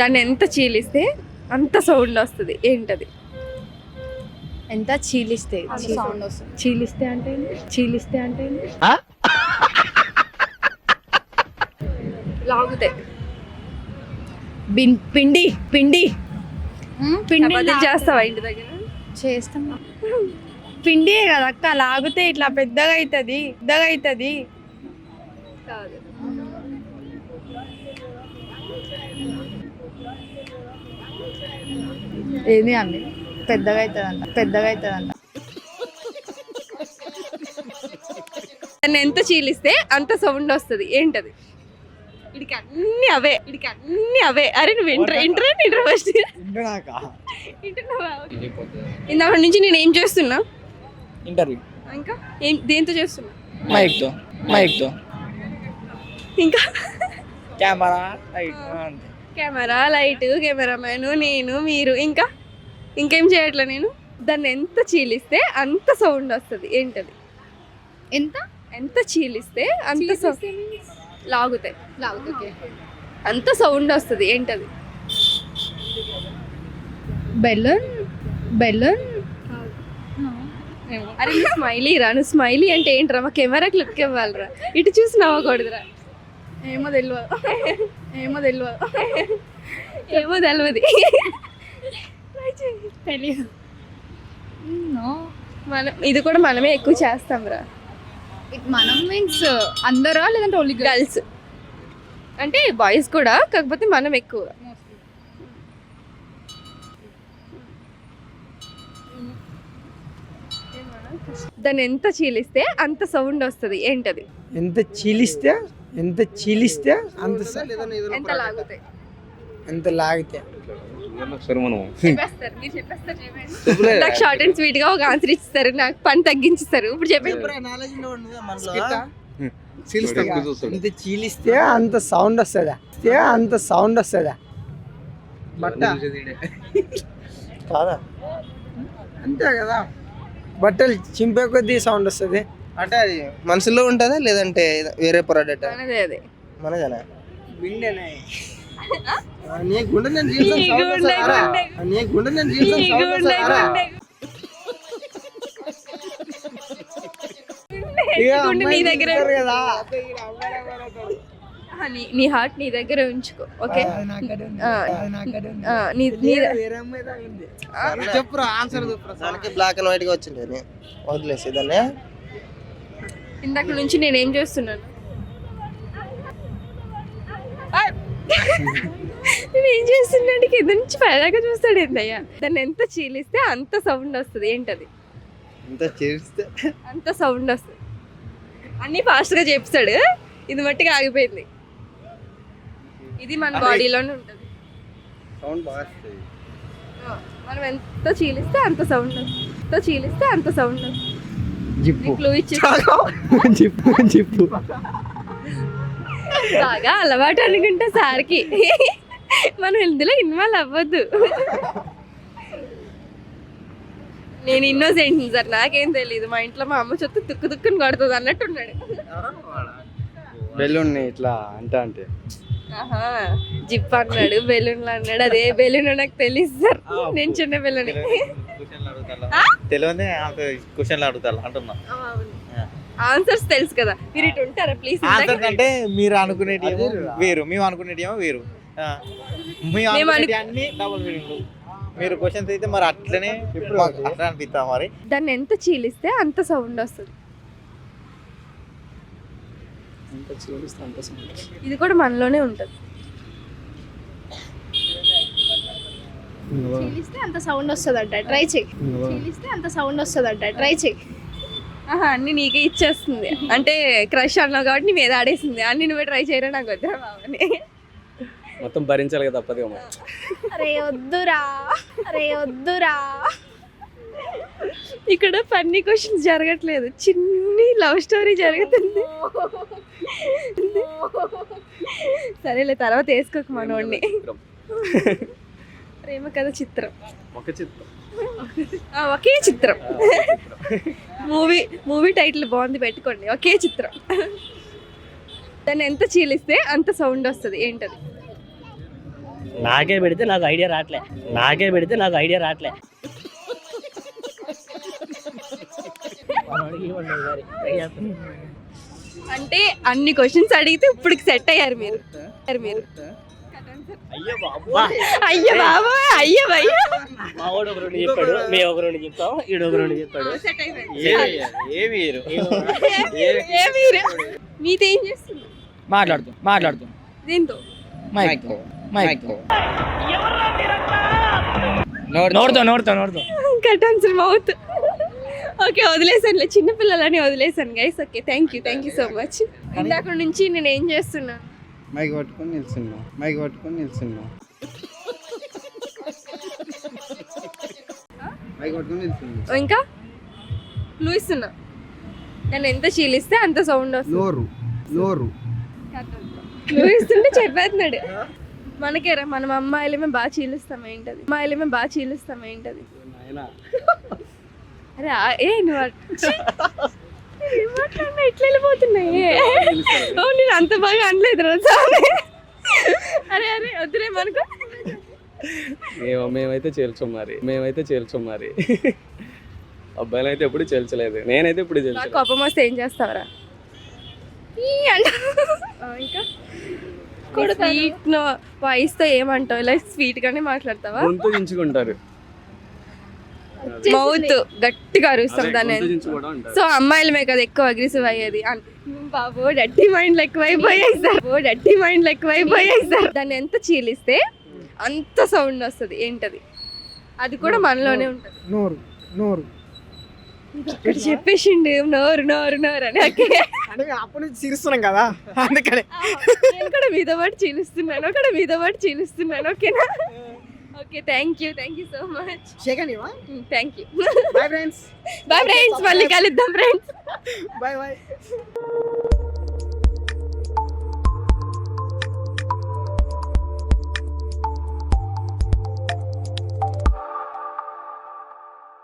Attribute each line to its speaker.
Speaker 1: దాన్ని ఎంత చీలిస్తే అంత సౌండ్ వస్తుంది. ఏంటది?
Speaker 2: ఎంత చీలిస్తే?
Speaker 3: సౌండ్ వస్తుంది.
Speaker 2: చీలిస్తే అంటే? చీలిస్తే అంటే ఏంటి?
Speaker 1: లాగుతే.
Speaker 2: బిన్ పిండి పిండి. పిండి
Speaker 1: చేస్తావా ఇంటి దగ్గర?
Speaker 3: చేస్తాం.
Speaker 2: పిండి కదా అక్క లాగితే ఇట్లా పెద్దగా అవుతుంది పెద్దగా అవుతుంది
Speaker 1: కాదు.
Speaker 2: ఏది అండి? పెద్దగా అవుతుందంట పెద్దగా అవుతుందంట.
Speaker 1: దాన్ని ఎంత చీలిస్తే అంత సౌండ్ వస్తుంది. ఏంటది? ఇడికి అన్ని అవే ఇడికి అన్ని అవే. అరే నువ్వు ఇంటర్ ఇంటర్ ఇంటర్ ఫస్ట్? ఇందాక నుంచి నేను ఏం చేస్తున్నా?
Speaker 4: ఇంటర్వ్యూ.
Speaker 1: ఇంకా? ఏం దేంతో చేస్తున్నా?
Speaker 4: మైక్తో మైక్తో.
Speaker 1: ఇంకా?
Speaker 4: Camera light
Speaker 1: camera light cameraman నేను మీరు ఇంకా? ఇంకేం చేయట్లే నేను? దాన్ని ఎంత చీలిస్తే అంత సౌండ్ వస్తుంది. ఏంటది?
Speaker 3: ఎంత?
Speaker 1: ఎంత చీలిస్తే అంత సౌండ్ లాగుతాయి.
Speaker 3: ఓకే.
Speaker 1: అంత సౌండ్ వస్తుంది. ఏంటది?
Speaker 2: Balloon balloon.
Speaker 1: అరే స్మైలీ రా నువ్వు స్మైలీ అంటే ఏంట్రా? మా కెమెరా క్లిక్ ఇవ్వాలిరా. ఇటు చూసి నవ్వకూడదురా.
Speaker 2: ఏమో తెలియదు ఏమో తెలియదు
Speaker 1: ఏమో తెలియదు
Speaker 2: తెలియదు
Speaker 1: మనం ఇది కూడా మనమే ఎక్కువ చేస్తాం రా.
Speaker 3: మనం మీన్స్ అందరా లేదంటే ఓన్లీ
Speaker 1: గర్ల్స్ అంటే బాయ్స్ కూడా కాకపోతే మనం ఎక్కువ. దాన్ని ఎంత చీలిస్తే అంత సౌండ్ వస్తుంది. ఏంటది?
Speaker 5: ఎంత చీలిస్తే ఎంత చీలిస్తే అంత స-
Speaker 1: ఎంత
Speaker 5: లాగితే.
Speaker 1: నాకు షార్ట్ అండ్ స్వీట్గా ఒక ఆన్సర్ ఇస్తారు నాకు పని తగ్గించిస్తారు. ఇప్పుడు చెప్పండి.
Speaker 5: చీలిస్తే అంత సౌండ్ వస్తుందా? అంత సౌండ్ వస్తుందా? బట్ట. కాదా? అంతే కదా. బట్టలు చింపే కొద్దీ సౌండ్ వస్తుంది.
Speaker 6: అంటే అది మనసులో ఉంటుందా? లేదంటే వేరే ప్రోడక్ట్
Speaker 1: అదే.
Speaker 6: మనదేనా?
Speaker 5: బిండెనే
Speaker 6: నీ గుండె నేను జీవితం. నీ గుండె నేను జీవితం
Speaker 1: నీ దగ్గర నీ హార్ట్ నీ దగ్గర ఉంచుకో ఓకే.
Speaker 6: చెప్పురా ఆన్సర్ బ్లాక్ అండ్ వైట్గా వచ్చింది. వదిలేసి దాన్ని.
Speaker 1: ఇందాక నుంచి నేను ఏం చేస్తున్నాను! నేను చేస్తున్నాడు కింద నుంచి పైదాకా చూస్తాడు ఏందయ్యా? దాన్ని ఎంత చీలిస్తే అంత సౌండ్ వస్తుంది. ఏంటది?
Speaker 6: ఇంత చేస్తే
Speaker 1: అంత సౌండ్ వస్తుంది. అన్నీ ఫాస్ట్గా చెప్తాడు ఇది మట్టిగా ఆగిపోయింది. ఇది మన బాడీలోనే ఉంటుంది.
Speaker 6: సౌండ్ బాగా
Speaker 1: మనం ఎంత చీలిస్తే అంత సౌండ్ వస్తుంది. ఎంత చీలిస్తే అంత సౌండ్ వస్తుంది.
Speaker 5: జిప్పు జిప్పు జిప్పు
Speaker 1: బాగా అలవాటు అనుకుంటా సార్కి. మనం ఇందులో ఇన్వాల్వ్ అవ్వద్దు. నేను ఇన్నోసెంట్ సార్ నాకేం తెలియదు మా ఇంట్లో మా అమ్మ చెత్త తుక్కు తుక్కుని కొడుతుంది అన్నట్టున్నాడు
Speaker 4: బెలూన్ ఇట్లా అంటే అంటే.
Speaker 1: ఆహా జిప్ అన్నాడు బెలూన్లు అన్నాడు. అదే బెలూన్ నాకు తెలియదు సార్. నేను చిన్న బెలూన్.
Speaker 7: తెలియదే క్వశ్చన్లు అడుగుతారు అంటున్నా.
Speaker 1: ఆన్సర్స్ తెలుసు కదా. మీరు ఇటు ఉంటారా ప్లీజ్
Speaker 7: ఆన్సర్ అంటే మీరు అనుకునేటి ఏమో వేరు. మేము అనుకునేటి ఏమో వేరు. ఆ. మేము అనుకునేటి అన్ని డబుల్ మీనింగ్ మీరు క్వశ్చన్స్ అయితే మరి అట్లనే అట్లా అనిపిస్తాం మరి.
Speaker 1: దాన్ని ఎంత చీలిస్తే అంత సౌండ్ వస్తుంది.
Speaker 5: ఎంత చీలిస్తే అంత sound.
Speaker 1: ఇది కూడా మనలోనే ఉంటుంది.
Speaker 3: చీలిస్తే అంత సౌండ్ వస్తుందంట. ట్రై చెయ్యి చీలిస్తే అంత సౌండ్ వస్తుందంట. ట్రై చెయ్యి
Speaker 1: ఆహా అన్ని నీకే ఇచ్చేస్తుంది. అంటే క్రష్ అన్నావు కాబట్టి నీ మీద ఆడేసింది. అన్ని నువ్వే ట్రై చేయరా? నాకు వద్దా బావని
Speaker 4: మొత్తం భరించాలి కదా తప్పదు
Speaker 3: అరే వద్దురా. అరే వద్దురా.
Speaker 1: ఇక్కడ ఫన్నీ క్వశ్చన్స్ జరగట్లేదు. చిన్ని లవ్ స్టోరీ జరుగుతుంది. సరేలే తర్వాత వేసుకోక మనోడిని. ప్రేమ కథ చిత్రం.
Speaker 4: ఒక చిత్రం.
Speaker 1: ఆ, ఒకే చిత్రం. మూవీ మూవీ టైటిల్ బాగుంది పెట్టుకోండి. ఒకే చిత్రం. దాన్ని ఎంత చీలిస్తే అంత సౌండ్ వస్తుంది. ఏంటది?
Speaker 8: నాకే పెడితే నాకు ఐడియా రావట్లే నాకే పెడితే నాకు ఐడియా రావట్లే
Speaker 1: అంటే అన్ని క్వశ్చన్స్ అడిగితే ఇప్పుడు సెట్ అయ్యారు మీరు. అయ్యారు మీరు.
Speaker 8: అయ్యో బాబు
Speaker 1: అయ్యో బాబా అయ్యో భయ్యా
Speaker 8: మా వాడు ఒక రెండు చెప్పాడు మేము ఒక రెండు చెప్తాం ఈడు ఒక రెండు చెప్తాడు.
Speaker 1: సెట్ అయిపోయింది.
Speaker 7: ఏ వీరు?
Speaker 1: ఏ మీరు మీతో ఏం చేస్తుంది
Speaker 7: మాట్లాడుతూ మాట్లాడుతూ.
Speaker 1: దీంతో?
Speaker 7: మైక్ మైక్ నోడుతో నోడుతో నోడుతో
Speaker 1: కటాన్సర్ మౌత్ ఓకే వదిలేసానులే చిన్న పిల్లలని వదిలేసాను guys okay thank you thank you so much ఇందాక నుంచి నేను ఏం చేస్తున్నా
Speaker 5: మైక్ పట్టుకొని నిల్చున్నాం. మైక్ పట్టుకొని నిల్చున్నాం. మైక్ పట్టుకొని నిల్చున్నాం.
Speaker 1: ఇంకా? క్లూ ఇస్తున్నా నేను ఎంత చీలిస్తే అంత సౌండ్ వస్తుంది.
Speaker 5: నోరు. నోరు.
Speaker 1: క్లూ ఇస్తుంటే చెప్పేస్తున్నాడు మనకేరా మనం అమ్మాయిలమే బాగా చీలుస్తాం ఏంటది? అమ్మాయిలమే బాగా చీలుస్తాం ఏంటది? అరే ఏ నువ్వు ఇట్లా వెళ్ళిపోతున్నాయి? ఓ నేను అంత బాగా అనలేదు రా స్వామి. అరే అరే వద్దురే మనకు.
Speaker 4: ఏమో మేమైతే చేల్చం మరి. మేమైతే చేల్చం మరి. అబ్బాయిలు అయితే ఎప్పుడు చేల్చలేదు. నేనైతే ఇప్పుడు చేల్చలేదు.
Speaker 1: కోపం వస్తే ఏం చేస్తావరా? ఇంకా? స్వీట్ వాయిస్తో ఏమంటావు? ఇలా స్వీట్ గానే మాట్లాడతావా?
Speaker 4: గొంతు దించుకుంటారు.
Speaker 1: మౌత్ గట్టిగా అరుస్తాం దాన్ని. సో అమ్మాయిలమే కదా ఎక్కువ అగ్రెసివ్ అయ్యేది. అన్- బాబు డట్టి మైండ్ ఎక్కువైపోయాయి సార్. ఓ డట్టి మైండ్ ఎక్కువైపోయాయి సార్. దాన్ని ఎంత చీలిస్తే అంత సౌండ్ వస్తుంది. ఏంటది? అది కూడా మనలోనే ఉంటుంది.
Speaker 5: నోరు నోరు.
Speaker 1: ఇక్కడ చెప్పేసిండు నోరు నోరు నోరు అని ఓకే
Speaker 5: అంటే అప్పటి నుంచి చిరుస్తున్నాం కదా అందుకనే.
Speaker 1: నేను కూడా మీతో పాటు చీలుస్తున్నాను అక్కడ మీతో పాటు చీలుస్తున్నాను ఓకేనా? Okay thank you thank you so much
Speaker 5: second
Speaker 1: thank you
Speaker 5: bye friends
Speaker 1: bye friends మళ్ళీ కలుద్దాం ఫ్రెండ్స్
Speaker 5: బాయ్ బాయ్